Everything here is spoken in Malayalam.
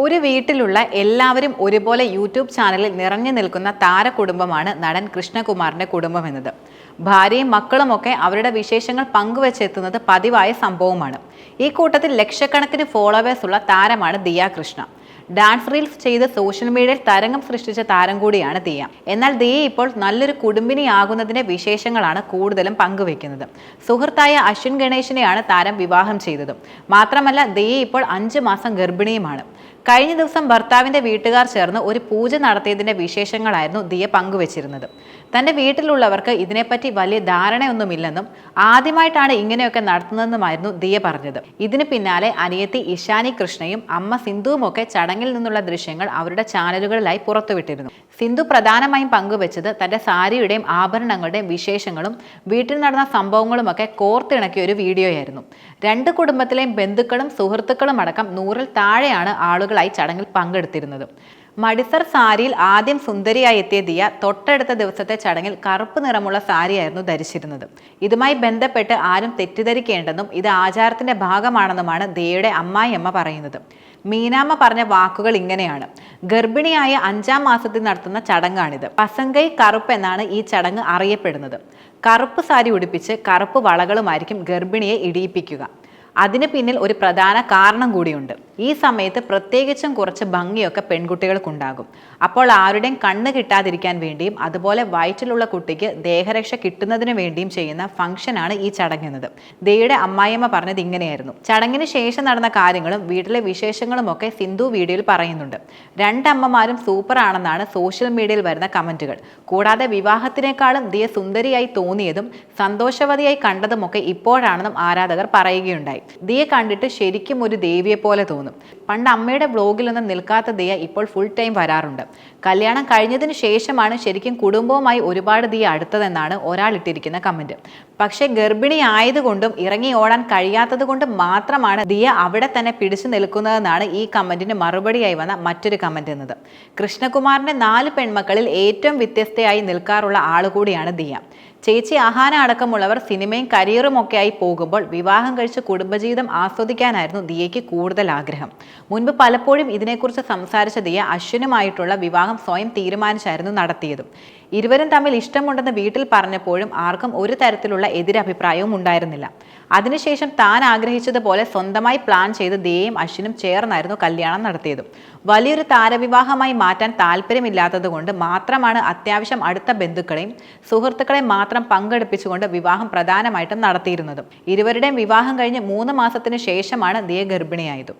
ഒരു വീട്ടിലുള്ള എല്ലാവരും ഒരുപോലെ യൂട്യൂബ് ചാനലിൽ നിറഞ്ഞു നിൽക്കുന്ന താരകുടുംബമാണ് നടൻ കൃഷ്ണകുമാറിന്റെ കുടുംബം എന്നത്. ഭാര്യയും മക്കളുമൊക്കെ അവരുടെ വിശേഷങ്ങൾ പങ്കുവച്ചെത്തുന്നത് പതിവായ സംഭവമാണ്. ഈ കൂട്ടത്തിൽ ലക്ഷക്കണക്കിന് ഫോളോവേഴ്സ് ഉള്ള താരമാണ് ദിയ കൃഷ്ണ. ഡാൻസ് റീൽസ് ചെയ്ത് സോഷ്യൽ മീഡിയയിൽ തരംഗം സൃഷ്ടിച്ച താരം കൂടിയാണ് ദിയ. എന്നാൽ ദിയ ഇപ്പോൾ നല്ലൊരു കുടുംബിനിയാകുന്നതിന്റെ വിശേഷങ്ങളാണ് കൂടുതലും പങ്കുവെക്കുന്നത് സുഹൃത്തായ അശ്വിൻ ഗണേശിനെയാണ് താരം വിവാഹം ചെയ്തത്. മാത്രമല്ല ദിയ ഇപ്പോൾ അഞ്ച് മാസം ഗർഭിണിയുമാണ്. കഴിഞ്ഞ ദിവസം ഭർത്താവിന്റെ വീട്ടുകാർ ചേർന്ന് ഒരു പൂജ നടത്തിയതിന്റെ വിശേഷങ്ങളായിരുന്നു ദിയ പങ്കുവച്ചിരുന്നത്. തന്റെ വീട്ടിലുള്ളവർക്ക് ഇതിനെപ്പറ്റി വലിയ ധാരണയൊന്നുമില്ലെന്നും ആദ്യമായിട്ടാണ് ഇങ്ങനെയൊക്കെ നടത്തുന്നതെന്നുമായിരുന്നു ദിയ പറഞ്ഞത്. ഇതിന് പിന്നാലെ അനിയത്തി ഇഷാനി കൃഷ്ണയും അമ്മ സിന്ധുവുമൊക്കെ ചടങ്ങിൽ നിന്നുള്ള ദൃശ്യങ്ങൾ അവരുടെ ചാനലുകളിലായി പുറത്തുവിട്ടിരുന്നു. സിന്ധു പ്രധാനമായും പങ്കുവച്ചത് തന്റെ സാരിയുടെയും ആഭരണങ്ങളുടെയും വിശേഷങ്ങളും വീട്ടിൽ നടന്ന സംഭവങ്ങളുമൊക്കെ കോർത്തിണക്കിയ ഒരു വീഡിയോയായിരുന്നു. രണ്ട് കുടുംബത്തിലെയും ബന്ധുക്കളും സുഹൃത്തുക്കളും അടക്കം നൂറിൽ താഴെയാണ് ആളുകളായി ചടങ്ങിൽ പങ്കെടുത്തിരുന്നത്. മടിസർ സാരിയിൽ ആദ്യം സുന്ദരിയായി എത്തിയ ദിയ തൊട്ടടുത്ത ദിവസത്തെ ചടങ്ങിൽ കറുപ്പ് നിറമുള്ള സാരിയായിരുന്നു ധരിച്ചിരുന്നത്. ഇതുമായി ബന്ധപ്പെട്ട് ആരും തെറ്റിദ്ധരിക്കേണ്ടെന്നും ഇത് ആചാരത്തിന്റെ ഭാഗമാണെന്നുമാണ് ദിയയുടെ അമ്മായിയമ്മ പറയുന്നത്. മീനാമ്മ പറഞ്ഞ വാക്കുകൾ ഇങ്ങനെയാണ്. ഗർഭിണിയായ അഞ്ചാം മാസത്തിൽ നടത്തുന്ന ചടങ്ങാണിത്. പസങ്കൈ കറുപ്പ് എന്നാണ് ഈ ചടങ്ങ് അറിയപ്പെടുന്നത്. കറുപ്പ് സാരി ഉടുപ്പിച്ച് കറുപ്പ് വളകളുമായിരിക്കും ഗർഭിണിയെ ഇടിയിപ്പിക്കുക. അതിന് പിന്നിൽ ഒരു പ്രധാന കാരണം കൂടിയുണ്ട്. ഈ സമയത്ത് പ്രത്യേകിച്ചും കുറച്ച് ഭംഗിയൊക്കെ പെൺകുട്ടികൾക്കുണ്ടാകും. അപ്പോൾ ആരുടെയും കണ്ണ് കിട്ടാതിരിക്കാൻ വേണ്ടിയും അതുപോലെ വയറ്റിലുള്ള കുട്ടിക്ക് ദേഹരക്ഷ കിട്ടുന്നതിന് വേണ്ടിയും ചെയ്യുന്ന ഫംഗ്ഷനാണ് ഈ ചടങ്ങെന്നത് ദേയുടെ അമ്മായിയമ്മ പറഞ്ഞത് ഇങ്ങനെയായിരുന്നു. ചടങ്ങിന് ശേഷം നടന്ന കാര്യങ്ങളും വീട്ടിലെ വിശേഷങ്ങളും ഒക്കെ സിന്ധു വീഡിയോയിൽ പറയുന്നുണ്ട്. രണ്ടമ്മമാരും സൂപ്പർ ആണെന്നാണ് സോഷ്യൽ മീഡിയയിൽ വരുന്ന കമന്റുകൾ കൂടാതെ വിവാഹത്തിനേക്കാളും ദിയ സുന്ദരിയായി തോന്നിയതും സന്തോഷവതിയായി കണ്ടതുമൊക്കെ ഇപ്പോഴാണെന്നും ആരാധകർ പറയുകയുണ്ടായി. ദിയെ കണ്ടിട്ട് ശരിക്കും ഒരു ദേവിയെ പോലെ തോന്നും. പണ്ട് അമ്മയുടെ വ്ലോഗിലൊന്നും നിൽക്കാത്ത ദിയ ഇപ്പോൾ ഫുൾ ടൈം വരാറുണ്ട്. കല്യാണം കഴിഞ്ഞതിന് ശേഷമാണ് ശരിക്കും കുടുംബവുമായി ഒരുപാട് ദിയ അടുത്തതെന്നാണ് ഒരാൾ ഇട്ടിരിക്കുന്ന കമന്റ് പക്ഷേ ഗർഭിണി ആയതുകൊണ്ടും ഇറങ്ങി ഓടാൻ കഴിയാത്തത് കൊണ്ടും മാത്രമാണ് ദിയ അവിടെ തന്നെ പിടിച്ചു നിൽക്കുന്നതെന്നാണ് ഈ കമന്റിന് മറുപടിയായി വന്ന മറ്റൊരു കമന്റ് എന്നത്. കൃഷ്ണകുമാറിന്റെ നാല് പെൺമക്കളിൽ ഏറ്റവും വ്യത്യസ്തയായി നിൽക്കാറുള്ള ആളുകൂടിയാണ് ദിയ. ചേച്ചി അഹാന അടക്കമുള്ളവർ സിനിമയും കരിയറും ഒക്കെ ആയി പോകുമ്പോൾ വിവാഹം കഴിച്ച് കുടുംബജീവിതം ആസ്വദിക്കാനായിരുന്നു ദിയയ്ക്ക് കൂടുതൽ ആഗ്രഹം. മുൻപ് പലപ്പോഴും ഇതിനെക്കുറിച്ച് സംസാരിച്ച ദിയ അശ്വിനുമായിട്ടുള്ള വിവാഹം സ്വയം തീരുമാനിച്ചായിരുന്നു നടത്തിയതും. ഇരുവരും തമ്മിൽ ഇഷ്ടമുണ്ടെന്ന് വീട്ടിൽ പറഞ്ഞപ്പോഴും ആർക്കും ഒരു തരത്തിലുള്ള എതിരഭിപ്രായവും ഉണ്ടായിരുന്നില്ല. അതിനുശേഷം താൻ ആഗ്രഹിച്ചതുപോലെ സ്വന്തമായി പ്ലാൻ ചെയ്ത് ദേയും അശ്വിനും ചേർന്നായിരുന്നു കല്യാണം നടത്തിയത്. വലിയൊരു താരവിവാഹമായി മാറ്റാൻ താല്പര്യമില്ലാത്തതുകൊണ്ട് മാത്രമാണ് അത്യാവശ്യം അടുത്ത ബന്ധുക്കളെയും സുഹൃത്തുക്കളെയും മാത്രം പങ്കെടുപ്പിച്ചുകൊണ്ട് വിവാഹം പ്രധാനമായിട്ടും നടത്തിയിരുന്നത്. ഇരുവരുടെയും വിവാഹം കഴിഞ്ഞ് മൂന്ന് മാസത്തിന് ശേഷമാണ് ദേ ഗർഭിണിയായതും.